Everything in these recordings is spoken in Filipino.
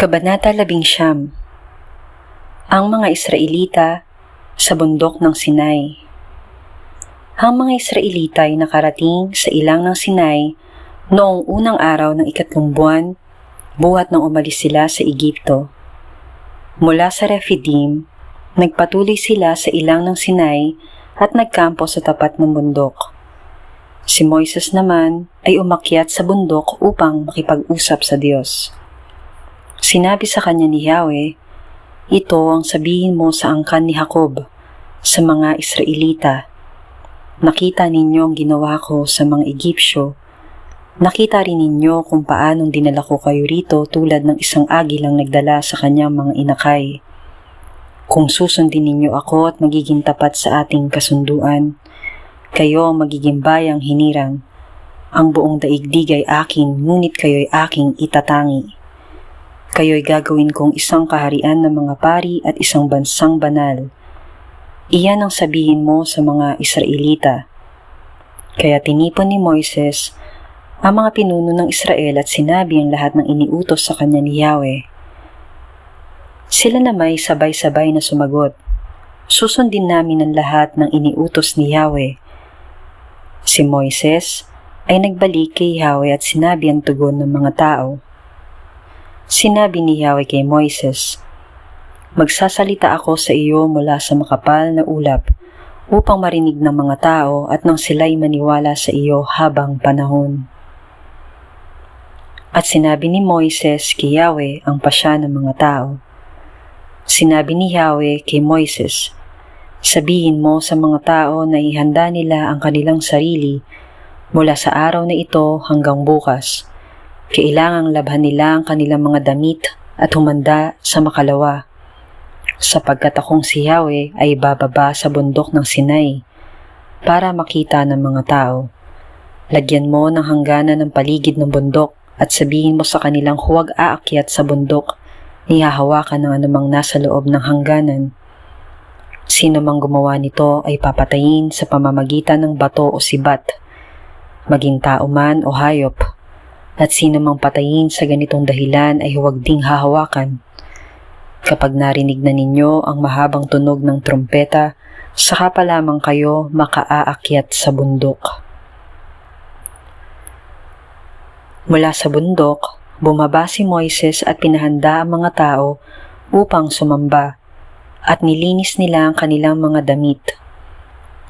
Kabanata 11 Ang mga Israelita sa bundok ng Sinai Ang mga Israelita ay nakarating sa ilang ng Sinai noong unang araw ng ikatlong buwan buhat nang umalis sila sa Egipto. Mula sa Rephidim, nagpatuloy sila sa ilang ng Sinai at nagkampo sa tapat ng bundok. Si Moises naman ay umakyat sa bundok upang makipag-usap sa Diyos. Sinabi sa kanya ni Yahweh, Ito ang sabihin mo sa angkan ni Jacob, sa mga Israelita. Nakita ninyo ang ginawa ko sa mga Egyptyo. Nakita rin ninyo kung paanong dinala ko kayo rito tulad ng isang agilang nagdala sa kanyang mga inakay. Kung susundin ninyo ako at magiging tapat sa ating kasunduan, kayo ang magiging bayang hinirang. Ang buong daigdig ay akin, ngunit kayo'y aking itatangi. Kayo'y gagawin kong isang kaharian ng mga pari at isang bansang banal. Iyan ang sabihin mo sa mga Israelita. Kaya tinipon ni Moises ang mga pinuno ng Israel at sinabi ang lahat ng iniutos sa kanya ni Yahweh. Sila na may sabay-sabay na sumagot. Susundin namin ang lahat ng iniutos ni Yahweh. Si Moises ay nagbalik kay Yahweh at sinabi ang tugon ng mga tao. Sinabi ni Yahweh kay Moises, Magsasalita ako sa iyo mula sa makapal na ulap upang marinig ng mga tao at nang sila'y maniwala sa iyo habang panahon. At sinabi ni Moises kay Yahweh ang pasya ng mga tao. Sinabi ni Yahweh kay Moises, Sabihin mo sa mga tao na ihanda nila ang kanilang sarili mula sa araw na ito hanggang bukas. Kailangang labhan nila ang kanilang mga damit at humanda sa makalawa. Sapagkat akong si Yahweh ay bababa sa bundok ng Sinai para makita ng mga tao. Lagyan mo ng hangganan ng paligid ng bundok at sabihin mo sa kanilang huwag aakyat sa bundok ni hahawakan ng anumang nasa loob ng hangganan. Sino mang gumawa nito ay papatayin sa pamamagitan ng bato o sibat, maging tao man o hayop, at sino mang patayin sa ganitong dahilan ay huwag ding hahawakan. Kapag narinig na ninyo ang mahabang tunog ng trompeta, saka pa lamang kayo makaaakyat sa bundok. Mula sa bundok, bumaba si Moises at pinahanda ang mga tao upang sumamba at nilinis nila ang kanilang mga damit.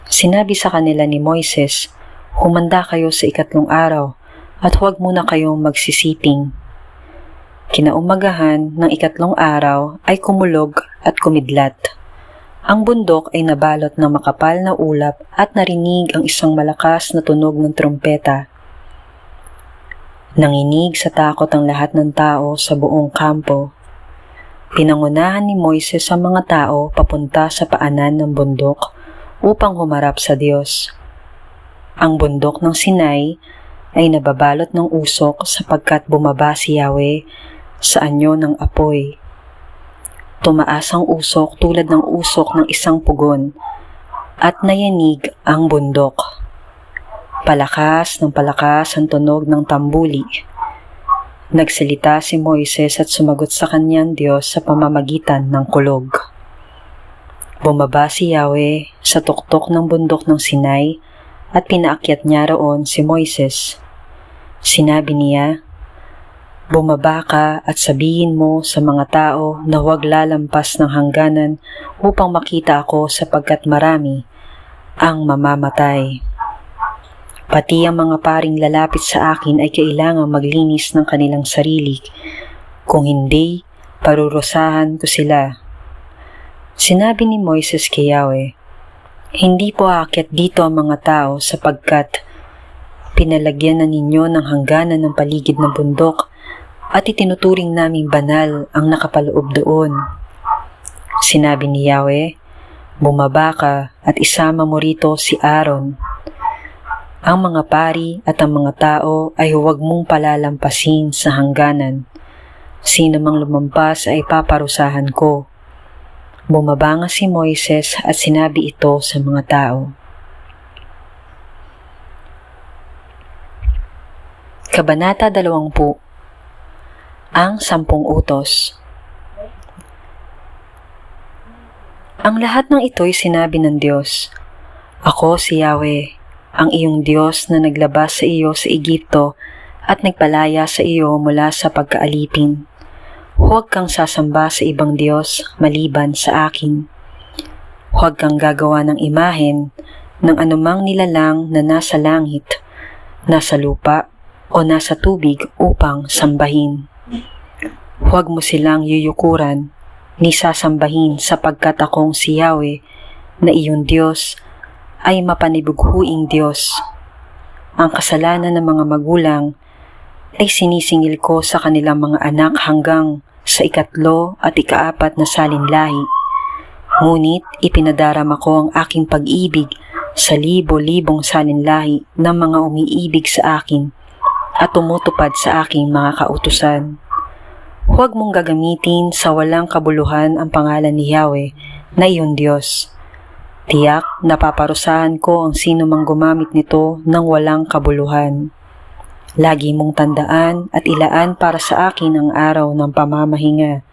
Sinabi sa kanila ni Moises, Humanda kayo sa ikatlong araw at huwag muna kayong magsisiping. Kinaumagahan ng ikatlong araw ay kumulog at kumidlat. Ang bundok ay nabalot ng makapal na ulap at narinig ang isang malakas na tunog ng trompeta. Nanginig sa takot ang lahat ng tao sa buong kampo. Pinangunahan ni Moises ang mga tao papunta sa paanan ng bundok upang humarap sa Diyos. Ang bundok ng Sinai ay nababalot ng usok sapagkat bumaba si Yahweh sa anyo ng apoy. Tumaas ang usok tulad ng usok ng isang pugon at nayanig ang bundok. Palakas ng palakas ang tunog ng tambuli. Nagsalita si Moises at sumagot sa kanyang Diyos sa pamamagitan ng kulog. Bumaba si Yahweh sa tuktok ng bundok ng Sinai at pinaakyat niya roon si Moises. Sinabi niya, Bumaba ka at sabihin mo sa mga tao na huwag lalampas ng hangganan upang makita ako sapagkat marami ang mamamatay. Pati ang mga paring lalapit sa akin ay kailangang maglinis ng kanilang sarili. Kung hindi, parurusahan ko sila. Sinabi ni Moises kay Yahweh, Hindi po aakyat dito ang mga tao sapagkat pinalagyan na ninyo ng hangganan ng paligid ng bundok at itinuturing naming banal ang nakapaloob doon. Sinabi ni Yahweh, Bumaba ka at isama mo rito si Aaron ang mga pari at ang mga tao ay huwag mong palalampasin sa hangganan. Sino mang lumampas ay paparusahan ko. Bumaba nga si Moises at sinabi ito sa mga tao. Kabanata 20 Ang Sampung Utos Ang lahat ng ito'y sinabi ng Diyos. Ako si Yahweh, ang iyong Diyos na naglabas sa iyo sa Egipto at nagpalaya sa iyo mula sa pagkaalipin. Huwag kang sasamba sa ibang Diyos maliban sa akin. Huwag kang gagawa ng imahen ng anumang nilalang na nasa langit, nasa lupa, o nasa tubig upang sambahin. Huwag mo silang yuyukuran ni sasambahin sapagkat akong si Yahweh na iyong Diyos ay mapanibughuing Diyos. Ang kasalanan ng mga magulang ay sinisingil ko sa kanilang mga anak hanggang sa ikatlo at ikaapat na salinlahi. Ngunit ipinadarama ko ang aking pag-ibig sa libo-libong salinlahi ng mga umiibig sa akin at tumutupad sa aking mga kautusan. Huwag mong gagamitin sa walang kabuluhan ang pangalan ni Yahweh na iyong Diyos. Tiyak na paparusahan ko ang sino mang gumamit nito ng walang kabuluhan. Lagi mong tandaan at ilaan para sa akin ang araw ng pamamahinga.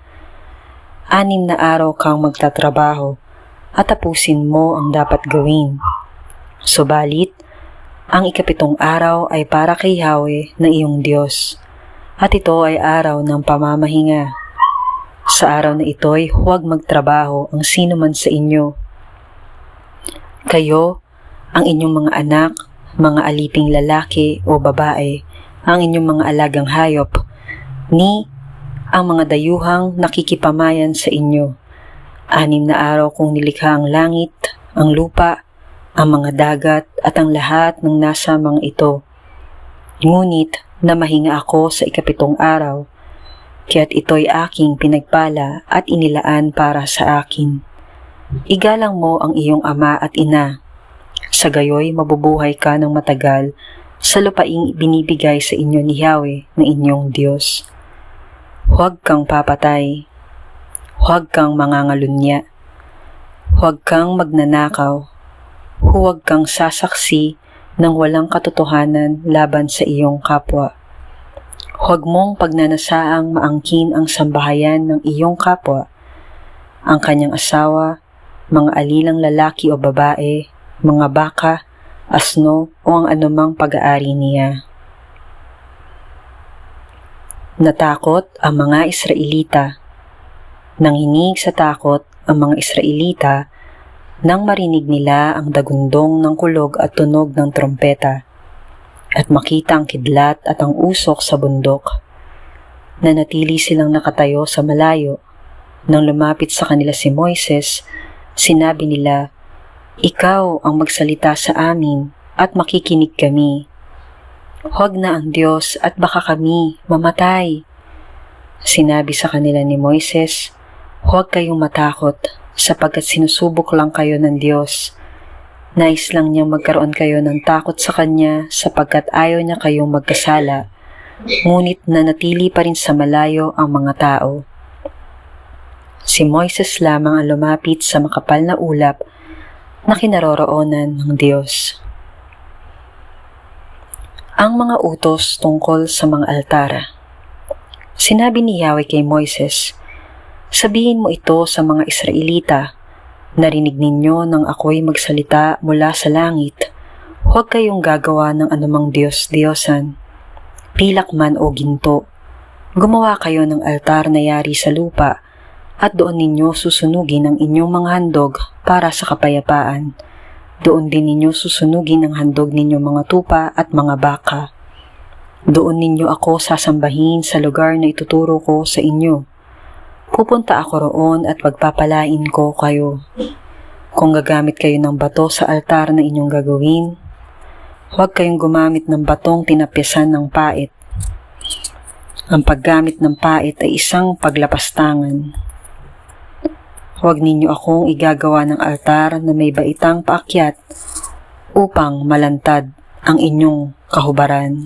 Anim na araw kang magtatrabaho at tapusin mo ang dapat gawin. Subalit, ang ikapitong araw ay para kay Yahweh na iyong Diyos, at ito ay araw ng pamamahinga. Sa araw na ito'y huwag magtrabaho ang sino man sa inyo. Kayo, ang inyong mga anak, mga aliping lalaki o babae, ang inyong mga alagang hayop, ni ang mga dayuhang nakikipamayan sa inyo. Anim na araw kong nilikha ang langit, ang lupa, ang mga dagat at ang lahat ng nasa mga ito. Ngunit namahinga ako sa ikapitong araw, kaya't ito'y aking pinagpala at inilaan para sa akin. Igalang mo ang iyong ama at ina. Sa gayoy mabubuhay ka ng matagal sa lupaing binibigay sa inyo ni Yahweh na inyong Diyos. Huwag kang papatay. Huwag kang mangangalunya. Huwag kang magnanakaw huwag kang sasaksi ng walang katotohanan laban sa iyong kapwa. Huwag mong pagnanasaang maangkin ang sambahayan ng iyong kapwa, ang kanyang asawa, mga alilang lalaki o babae, mga baka, asno o ang anumang pag-aari niya. Natakot ang mga Israelita. Nang hinig sa takot ang mga Israelita nang marinig nila ang dagundong ng kulog at tunog ng trompeta, at makita ang kidlat at ang usok sa bundok, nanatili silang nakatayo sa malayo. Nang lumapit sa kanila si Moises, sinabi nila, Ikaw ang magsalita sa amin at makikinig kami. Huwag na ang Diyos at baka kami mamatay. Sinabi sa kanila ni Moises, Huwag kayong matakot sapagkat sinusubok lang kayo ng Diyos. Nais lang niyang magkaroon kayo ng takot sa Kanya sapagkat ayaw niya kayong magkasala, ngunit nanatili pa rin sa malayo ang mga tao. Si Moises lamang ang lumapit sa makapal na ulap na kinaroroonan ng Diyos. Ang mga utos tungkol sa mga altara. Sinabi ni Yahweh kay Moises, Sabihin mo ito sa mga Israelita. Narinig ninyo nang ako'y magsalita mula sa langit. Huwag kayong gagawa ng anumang Diyos-Diyosan. Pilak man o ginto. Gumawa kayo ng altar na yari sa lupa at doon ninyo susunugin ang inyong mga handog para sa kapayapaan. Doon din ninyo susunugin ang handog ninyong mga tupa at mga baka. Doon ninyo ako sasambahin sa lugar na ituturo ko sa inyo Pupunta ako roon at pagpapalain ko kayo. Kung gagamit kayo ng bato sa altar na inyong gagawin, huwag kayong gumamit ng batong tinapyasan ng pait. Ang paggamit ng pait ay isang paglapastangan. Huwag ninyo akong igagawa ng altar na may baitang paakyat upang malantad ang inyong kahubaran.